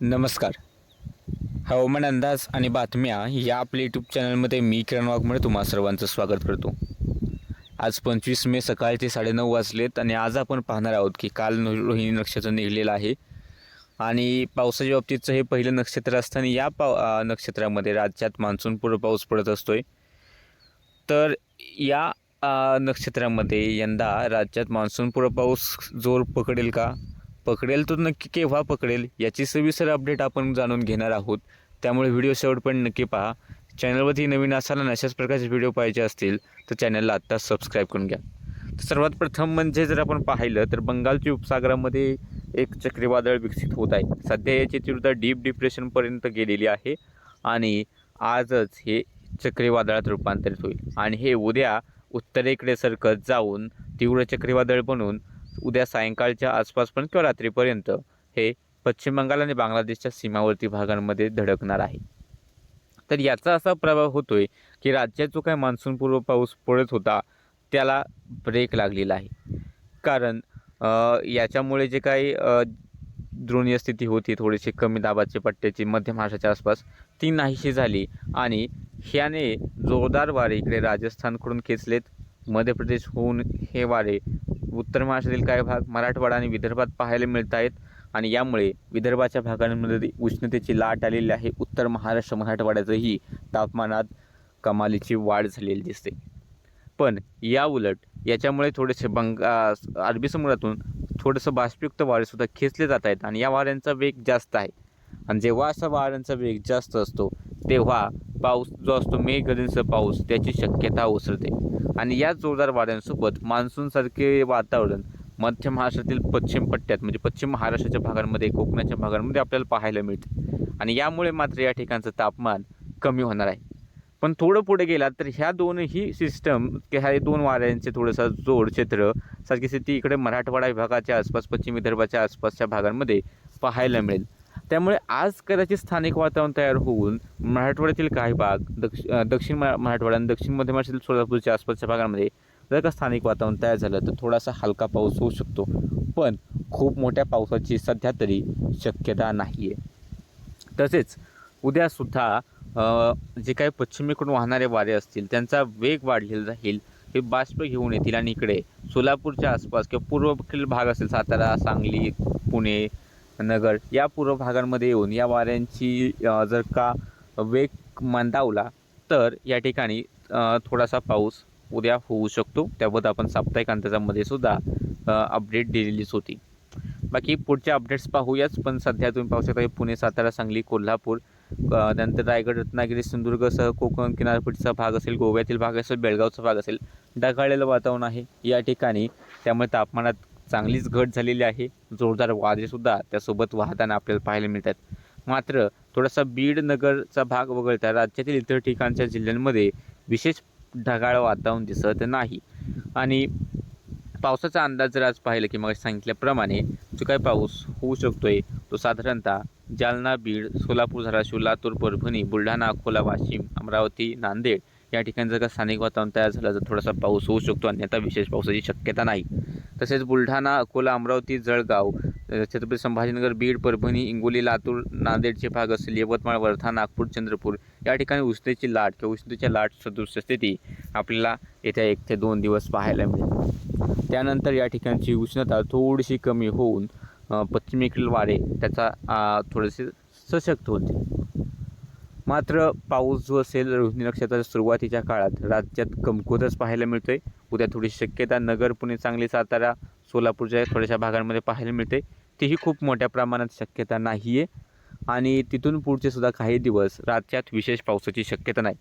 नमस्कार. हवामान अंदाज आणि बातम्या या आपल्या यूट्यूब चॅनलमध्ये मी किरण वाघमळे तुम्हा सर्वांचं स्वागत करतो. आज पंचवीस मे सकाळचे साडेनऊ वाजलेत आणि आज आपण पाहणार आहोत की काल रोहिणी नक्षत्र निघलेलं आहे आणि पावसाच्या बाबतीतचं हे पहिलं नक्षत्र असताना या पाव नक्षत्रामध्ये राज्यात मान्सूनपूर्व पाऊस पडत असतो आहे तर या नक्षत्रामध्ये यंदा राज्यात मान्सूनपूर्व पाऊस जोर पकडेल का? पकडेल तर नक्की केव्हा पकडेल याची सविस्तर अपडेट आपण जाणून घेणार आहोत. त्यामुळे व्हिडिओ शेवटपर्यंत नक्की पहा. चॅनलवरती नवीन असाल अशाच प्रकारचे व्हिडिओ पाहिजे असतील तर चॅनलला आत्ताच सबस्क्राईब करून घ्या. तर सर्वात प्रथम म्हणजे जर आपण पाहिलं तर बंगालच्या उपसागरामध्ये एक चक्रीवादळ विकसित होत आहे. सध्या याची तीव्रता डीप डिप्रेशनपर्यंत गेलेली आहे आणि आजच हे चक्रीवादळात रूपांतरित होईल. आणि हे उद्या उत्तरेकडे सरकत जाऊन तीव्र चक्रीवादळ बनून उद्या सायंकाळच्या आसपासपर्यंत किंवा रात्रीपर्यंत हे पश्चिम बंगाल आणि बांगलादेशच्या सीमावर्ती भागांमध्ये धडकणार आहे. तर याचा असा प्रभाव होतोय की राज्यात जो काय मान्सूनपूर्व पाऊस पडत होता त्याला ब्रेक लागलेला आहे. कारण याच्यामुळे जे काही द्रोणीय स्थिती होती थोडीशी कमी दाबाचे पट्ट्याची मध्य महाराष्ट्राच्या आसपास ती नाहीशी झाली आणि ह्याने जोरदार वारे इकडे राजस्थानकडून खेचलेत मध्य प्रदेश होऊन हे वारे उत्तर महाराष्ट्रातील काही भाग मराठवाडा आणि विदर्भात पाहायला मिळत आहेत आणि यामुळे विदर्भाच्या भागांमध्ये उष्णतेची लाट आलेली आहे. उत्तर महाराष्ट्र मराठवाड्याचंही तापमानात कमालीची वाढ झालेली दिसते. पण या उलट याच्यामुळे थोडेसे बंगा अरबी समुद्रातून थोडंसं बाष्पयुक्त वारेसुद्धा खेचले जात आहेत आणि या वाऱ्यांचा वेग जास्त आहे. आणि जेव्हा असा वाऱ्यांचा वेग जास्त असतो तेव्हा पाऊस जो असतो मेघगर्जनेचा पाऊस त्याची शक्यता ओसरते. आणि या जोरदार वाऱ्यांसोबत मान्सूनसारखे वातावरण मध्य महाराष्ट्रातील पश्चिम पट्ट्यात म्हणजे पश्चिम महाराष्ट्राच्या भागांमध्ये कोकणाच्या भागांमध्ये आपल्याला पाहायला मिळते. आणि यामुळे मात्र या ठिकाणचं तापमान कमी होणार आहे. पण थोडं पुढे गेलात तर ह्या दोनही सिस्टम की ह्या दोन वाऱ्यांचे थोडंसं जोड क्षेत्र सारखी स्थिती इकडे मराठवाडा विभागाच्या आसपास पश्चिम विदर्भाच्या आसपासच्या भागांमध्ये पाहायला मिळेल. त्यामुळे आज कदाचित स्थानिक वातावरण तयार होऊन मराठवाड्यातील काही भाग दक्ष दक्षिण मरा- मराठवाडा आणि दक्षिण मध्य महाराष्ट्रातील सोलापूरच्या आसपासच्या भागांमध्ये जर का स्थानिक वातावरण तयार झालं तर थोडासा हलका पाऊस होऊ शकतो. पण खूप मोठ्या पावसाची सध्या तरी शक्यता नाही आहे तसेच उद्यासुद्धा जे काही पश्चिमेकडून वाहणारे वारे असतील त्यांचा वेग वाढलेला राहील. हे बाष्प घेऊन येतील आणि इकडे सोलापूरच्या आसपास किंवा पूर्वकडील भाग असेल सातारा सांगली पुणे नगर या पूर्व भागांमध्ये येऊन या वाऱ्यांची जर का वेग मंदावला तर या ठिकाणी थोडासा पाऊस उद्या होऊ शकतो. त्याबद्दल आपण साप्ताहिक अंदाजामध्ये सुद्धा अपडेट दिलेलीच होती. बाकी पुढच्या अपडेट्स पाहूयाच पण सध्या तुम्ही पाहू शकता पुणे सातारा सांगली कोल्हापूर त्यानंतर रायगड रत्नागिरी सिंधुदुर्गसह कोकण किनारपट्टीचा भाग असेल गोव्यातील भाग असेल बेळगावचा भाग असेल ढगाळलेलं वातावरण आहे. या ठिकाणी त्यामुळे तापमानात चांगलीच घट झालेली आहे. जोरदार वारेसुद्धा त्यासोबत वाहताना आपल्याला पाहायला मिळतात. मात्र थोडासा बीड नगरचा भाग वगळता राज्यातील इतर ठिकाणच्या जिल्ह्यांमध्ये विशेष ढगाळ वातावरण दिसत नाही. आणि पावसाचा अंदाज जर आज पाहिलं की मग सांगितल्याप्रमाणे जो काही पाऊस होऊ शकतोय तो साधारणतः जालना बीड सोलापूर धाराशिव लातूर परभणी बुलढाणा अकोला वाशिम अमरावती नांदेड या ठिकाणी जर का स्थानिक वातावरण तयार झालं तर थोडासा पाऊस होऊ शकतो अन्यथा आता विशेष पावसाची शक्यता नाही. तसेच बुलढाणा अकोला अमरावती जळगाव छत्रपती संभाजीनगर बीड परभणी इंगोली लातूर नांदेडचे भाग असेल यवतमाळ वर्धा नागपूर चंद्रपूर या ठिकाणी उष्णतेची लाट किंवा उष्णतेच्या लाट सदृश स्थिती आपल्याला येत्या एक ते दोन दिवस पाहायला मिळेल. त्यानंतर या ठिकाणची उष्णता थोडीशी कमी होऊन पश्चिमेकडील वारे त्याचा थोडेसे सशक्त होते मात्र पाऊस जो असेल रोहिणी नक्षत्राच्या सुरुवातीच्या काळात राज्यात कमकुवतच पाहायला मिळते उद्या थोडी शक्यता नगर पुणे सांगली सातारा सोलापूरच्या थोड्याशा भागांमध्ये पाहायला मिळते. तीही खूप मोठ्या प्रमाणात शक्यता नाही आहे आणि तिथून पुढचे सुद्धा काही दिवस राज्यात विशेष पावसाची शक्यता नाही.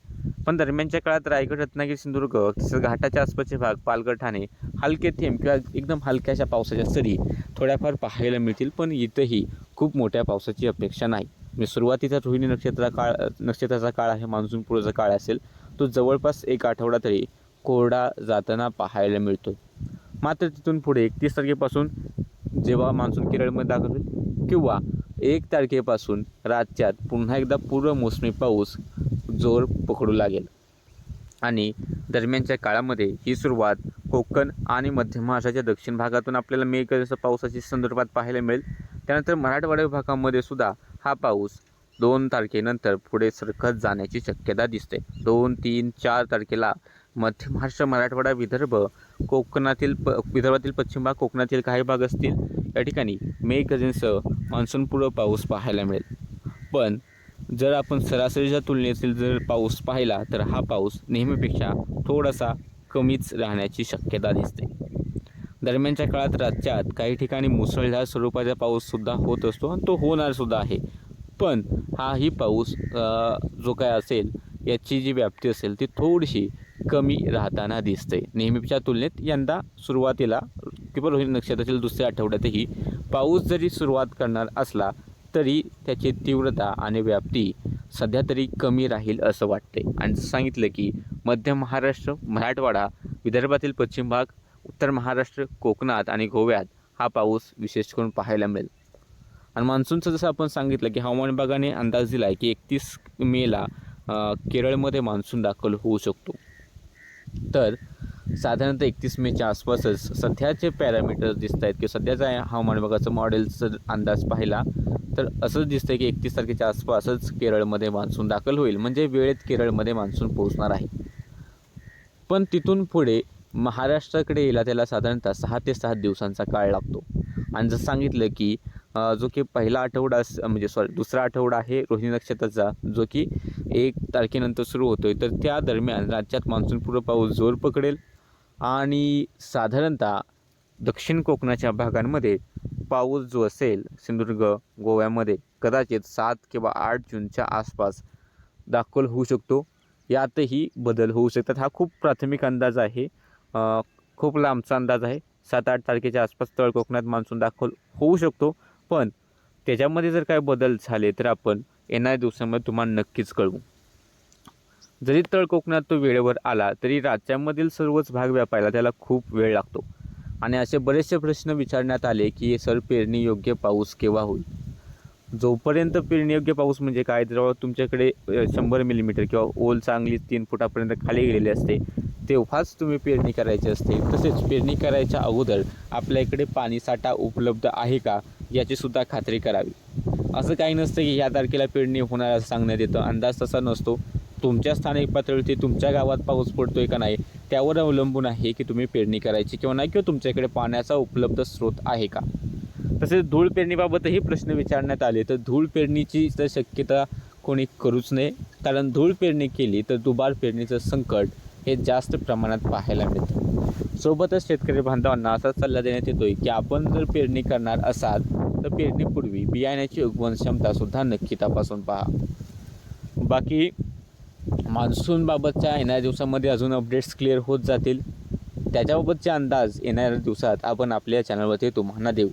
पण दरम्यानच्या काळात रायगड रत्नागिरी सिंधुदुर्ग तसेच घाटाच्या आसपासचे भाग पालघर ठाणे हलके थेंब किंवा एकदम हलक्याशा पावसाच्या सरी थोड्याफार पाहायला मिळतील. पण इथंही खूप मोठ्या पावसाची अपेक्षा नाही. म्हणजे सुरुवातीचा रोहिणी नक्षत्रा काळ नक्षत्राचा काळ आहे मान्सून पूर्वचा काळ असेल तो जवळपास एक आठवडा तरी कोरडा जाताना पाहायला मिळतो. मात्र तिथून पुढे एकतीस तारखेपासून जेव्हा मान्सून केरळमध्ये दाखल होईल किंवा एक तारखेपासून राज्यात पुन्हा एकदा पूर्व मोसमी पाऊस जोर पकडू लागेल. आणि दरम्यानच्या काळामध्ये ही सुरुवात कोकण आणि मध्य महाराष्ट्राच्या दक्षिण भागातून आपल्याला मेघ पावसाची संदर्भात पाहायला मिळेल. त्यानंतर मराठवाडा विभागामध्ये सुद्धा हा पाऊस दोन तारखेनंतर पुढे सरकत जाण्याची शक्यता दिसते. दोन तीन चार तारखेला मध्य महाराष्ट्र मराठवाडा विदर्भ कोकणातील प विदर्भातील पश्चिम भाग कोकणातील काही भाग असतील. या ठिकाणी मेघगर्जनेसह मान्सूनपूर्व पाऊस पाहायला मिळेल. पण जर आपण सरासरीच्या तुलनेतील जर पाऊस पाहिला तर हा पाऊस नेहमीपेक्षा थोडासा कमीच राहण्याची शक्यता दिसते. दरम्यानच्या काळात राज्यात काही ठिकाणी मुसळधार स्वरूपाचा पाऊससुद्धा होत असतो आणि तो होणारसुद्धा आहे. पण हाही पाऊस जो काय असेल याची जी व्याप्ती असेल ती थोडीशी कमी राहताना दिसते. नेहमीच्या तुलनेत यंदा सुरुवातीला किंवा रोहिणी नक्षत्रातील दुसऱ्या आठवड्यातही पाऊस जरी सुरुवात करणार असला तरी त्याची तीव्रता आणि व्याप्ती सध्या तरी कमी राहील असं वाटते. आणि सांगितलं की मध्य महाराष्ट्र मराठवाडा विदर्भातील पश्चिम भाग उत्तर महाराष्ट्र कोकणात आणि गोव्यात हा पाऊस विशेष करून पाहायला मिळेल. आणि मान्सूनचं जसं आपण सांगितलं की हवामान विभागाने अंदाज दिला आहे की एकतीस मेला केरळमध्ये मान्सून दाखल होऊ शकतो. तर साधारणतः एकतीस मेच्या आसपासच सध्याचे पॅरामीटर्स दिसत आहेत की सध्याचा या हवामान विभागाचं मॉडेलचं अंदाज पाहिला तर असंच दिसतंय की एकतीस तारखेच्या आसपासच केरळमध्ये मान्सून दाखल होईल. म्हणजे वेळेत केरळमध्ये मान्सून पोहोचणार आहे. पण तिथून पुढे महाराष्ट्राकडे यायला त्याला साधारणतः सहा ते सात दिवसांचा काळ लागतो. आणि जसं सांगितलं की जो की पहिला आठवडा म्हणजे सॉरी दुसरा आठवडा आहे रोहिणी नक्षत्राचा जो की एक तारखेनंतर सुरू होतोय. तर त्या दरम्यान राज्यात मान्सूनपूर्व पाऊस जोर पकडेल आणि साधारणतः दक्षिण कोकणाच्या भागांमध्ये पाऊस जो असेल सिंधुदुर्ग गोव्यामध्ये कदाचित सात किंवा आठ जूनच्या आसपास दाखल होऊ शकतो. यातही बदल होऊ शकतात. हा खूप प्राथमिक अंदाज आहे. खूप लांबचा अंदाज आहे. सात आठ तारखेच्या आसपास तळ कोकणात मान्सून दाखल होऊ शकतो. पण त्याच्यामध्ये जर काय बदल झाले तर आपण येणाऱ्या दिवसामध्ये तुम्हाला नक्कीच कळवू. जरी तळ कोकणात तो वेळेवर आला तरी राज्यामधील सर्वच भाग व्यापायला त्याला खूप वेळ लागतो. आणि असे बरेचसे प्रश्न विचारण्यात आले की सर पेरणी योग्य पाऊस केव्हा होईल? जोपर्यंत पेरणीयोग्य पाऊस म्हणजे काय? जेव्हा तुमच्याकडे शंभर मिलीमीटर किंवा ओल चांगली तीन फुटापर्यंत खाली गेलेली असते तेव्हाच तुम्ही पेरणी करायची असते. तसेच पेरणी करायच्या अगोदर आपल्या इकडे पाणीसाठा उपलब्ध आहे का याचीसुद्धा खात्री करावी. असं काही नसतं की ह्या तारखेला पेरणी होणार असं सांगण्यात येतं. अंदाज तसा नसतो. तुमच्या स्थानिक पातळीवरती तुमच्या गावात पाऊस पडतो आहे का नाही त्यावर अवलंबून आहे की तुम्ही पेरणी करायची किंवा नाही किंवा तुमच्याकडे पाण्याचा उपलब्ध स्रोत आहे का? तसेच धूळ पेरणीबाबतही प्रश्न विचारण्यात आले. तर धूळ पेरणीची तर शक्यता कोणी करूच नये. कारण धूळ पेरणी केली तर दुबार पेरणीचं संकट हे जास्त प्रमाणात पाहायला मिळतं. सोबतच शेतकरी बांधवांना असा सल्ला देण्यात येतोय की आपण जर पेरणी करणार असाल तर पेरणीपूर्वी बियाण्याची उगवण क्षमतासुद्धा नक्की तपासून पहा. बाकी मान्सूनबाबतच्या येणाऱ्या दिवसामध्ये अजून अपडेट्स क्लिअर होत जातील. त्याच्याबाबतचे अंदाज येणाऱ्या दिवसात आपण आपल्या चॅनलवरती तुम्हाला देऊ.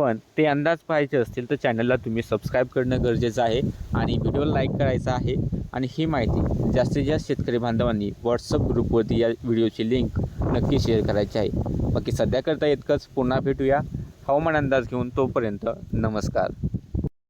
पण ते अंदाज पाहायचे असतील तर चॅनलला तुम्ही सबस्क्राईब करणं गरजेचं आहे आणि व्हिडिओला लाईक करायचा आहे. आणि ही माहिती जास्तीत जास्त शेतकरी बांधवांनी व्हॉट्सअप ग्रुपवरती या व्हिडिओची लिंक नक्की शेअर करायची आहे. बाकी सध्या करता इतकंच. पुन्हा भेटूया. हवामान अंदाज घेऊन तोपर्यंत नमस्कार.